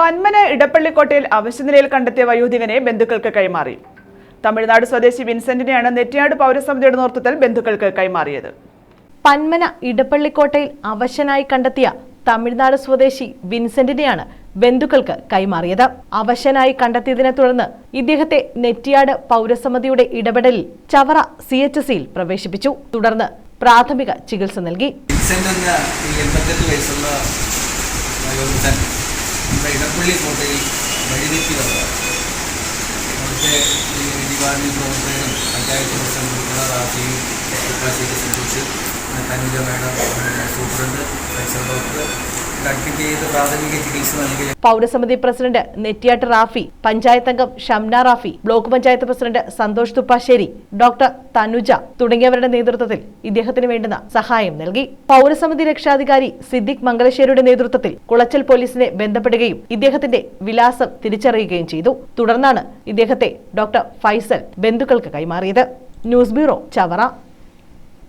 പന്മന ഇടപ്പള്ളിക്കോട്ടയിൽ അവശനിലയിൽ കണ്ടെത്തിയ വയോധികനെ ബന്ധുക്കൾക്ക് കൈമാറി. തമിഴ്നാട് സ്വദേശി വിൻസെന്റിനെയാണ് നെറ്റിയാട് പൗരസമിതിയുടെ നേതൃത്വത്തിൽ ബന്ധുക്കൾക്ക് കൈമാറിയത്. പന്മന ഇടപ്പള്ളിക്കോട്ടയിൽ അവശനായി കണ്ടെത്തിയ തമിഴ്നാട് സ്വദേശി വിൻസെന്റിനെയാണ് ബന്ധുക്കൾക്ക് കൈമാറിയത്. അവശനായി കണ്ടെത്തിയതിനെ തുടർന്ന് ഇദ്ദേഹത്തെ നെറ്റിയാട് പൗരസമിതിയുടെ ഇടപെടലിൽ ചവറ സി എച്ച് സിയിൽ പ്രവേശിപ്പിച്ചു. തുടർന്ന് പ്രാഥമിക ചികിത്സ നൽകി. വയസ്സുള്ള നമ്മുടെ ഇടപ്പള്ളി കോട്ടയിൽ വഴിതെറ്റി വന്നതാണ് അവിടുത്തെ ഈ ഡിപ്പാർട്ട്മെന്റ് പ്രവർത്തകരും panchayat president റാഫിയും Uppassery Santhosh Thanuja madam superintendent Faisal doctor പൗരസമിതി president Nettiyattu Rafi panchayat അംഗം Shamna Rafi block panchayat president Santhosh Thuppassery doctor Thanuja തുടങ്ങിയവരുടെ നേതൃത്വത്തിൽ ഇദ്ദേഹത്തിന് വേണ്ടുന്ന സഹായം നൽകി. പൗരസമിതി രക്ഷാധികാരി സിദ്ദിഖ് മംഗലശ്ശേരിയുടെ നേതൃത്വത്തിൽ കുളച്ചൽ പോലീസിനെ ബന്ധപ്പെടുകയും ഇദ്ദേഹത്തിന്റെ വിലാസം തിരിച്ചറിയുകയും ചെയ്തു. തുടർന്നാണ് ഇദ്ദേഹത്തെ ഡോക്ടർ ഫൈസൽ ബന്ധുക്കൾക്ക് കൈമാറിയത്. News bureau Chavara.